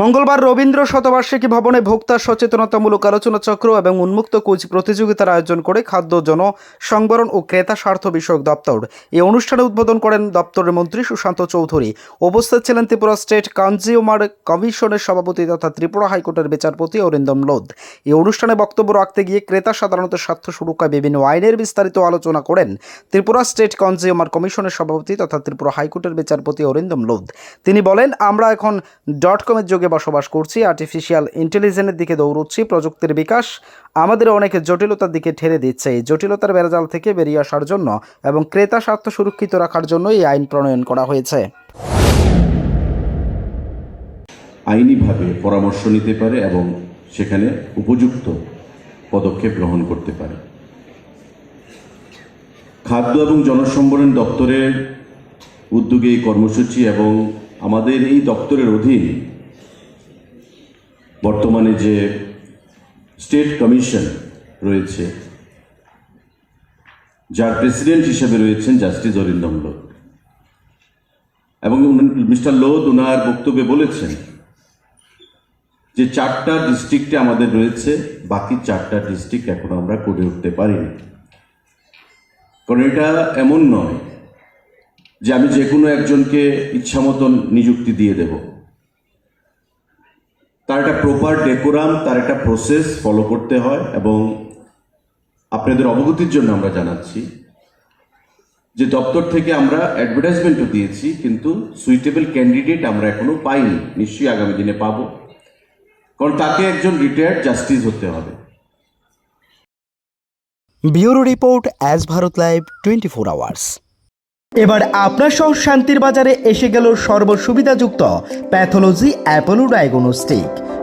মঙ্গলবার রবীন্দ্র শতবার্ষিকী ভবনে ভোক্তা সচেতনতামূলক আলোচনা চক্র এবং উন্মুক্ত কুইজ প্রতিযোগিতার আয়োজন করে খাদ্য, জন সংবরণ ও ক্রেতা স্বার্থ বিষয়ক দপ্তর। এই অনুষ্ঠানে উদ্বোধন করেন দপ্তরের মন্ত্রী সুশান্ত চৌধুরী। উপস্থিত ছিলেন ত্রিপুরা স্টেট কনজিউমার কমিশনের সভাপতি তথা ত্রিপুরা হাইকোর্টের বিচারপতি অরিন্দম লোধ। এই অনুষ্ঠানে বক্তব্য রাখতে গিয়ে ক্রেতা সাধারণত স্বার্থ সুরক্ষায় বিভিন্ন আইনের বিস্তারিত আলোচনা করেন ত্রিপুরা স্টেট কনজিউমার কমিশনের সভাপতি তথা ত্রিপুরা হাইকোর্টের বিচারপতি অরিন্দম লোধ। তিনি বলেন, আমরা এখন ডট কমের যুগে বসবাস করছি আর্টিফিশিয়াল ইন্টেলিজেন্সের দিকে দৌড়চ্ছি, প্রযুক্তির বিকাশ আমাদের অনেক জটিলতার দিকে ঠেলে দিচ্ছে। এই জটিলতার বেড়াজাল থেকে বেরিয়ে আসার জন্য এবং ক্রেতা স্বার্থ সুরক্ষিত রাখার জন্য এই আইন প্রণয়ন করা হয়েছে। আইনিভাবে পরামর্শ নিতে পারে এবং সেখানে উপযুক্ত পদক্ষেপ গ্রহণ করতে পারে। খাদ্য এবং জনসম্বরণ দপ্তরের উদ্যোগে এই কর্মসূচি এবং আমাদের এই দপ্তরের অধীন বর্তমানে যে স্টেট কমিশন রয়েছে, যার প্রেসিডেন্ট হিসেবে রয়েছেন জাস্টিস অরিন্দম লোধ। এবং মিস্টার লোধ ওনার বক্তব্যে বলেছেন যে চারটা ডিস্ট্রিক্টে আমাদের রয়েছে, বাকি চারটা ডিস্ট্রিক্ট এখন আমরা করে উঠতে পারিনি। কারণ এটা এমন নয় যে আমি যে কোনো একজনকে ইচ্ছা মতন নিযুক্তি দিয়ে দেব। একটা প্রপার ডেকোরাম তার একটা প্রসেস ফলো করতে হয় এবং আপনাদের অবগতির জন্য আমরা জানাচ্ছি যে দপ্তর থেকে আমরা অ্যাডভার্টাইজমেন্টও দিয়েছি কিন্তু সুইটেবল ক্যান্ডিডেট আমরা এখনও পাইনি। নিশ্চয়ই আগামী দিনে পাবো। কারণ তাকে একজন রিটায়ার্ড জাস্টিস হতে হবে। Bureau report as Bharat live twenty four hours. এবার আপনার সহ শান্তির বাজারে এসে গেল সর্বসুবিধাযুক্ত প্যাথোলজি অ্যাপোলো ডায়াগনস্টিক।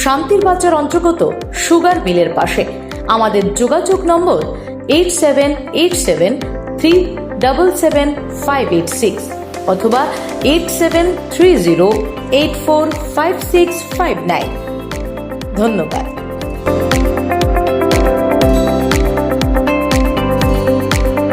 শান্তির বাজার অন্তর্গত সুগার মিলের পাশে। আমাদের যোগাযোগ number eight seven eight seven three double seven five eight six অথবা eight seven three zero eight four five six five nine. ধন্যবাদ।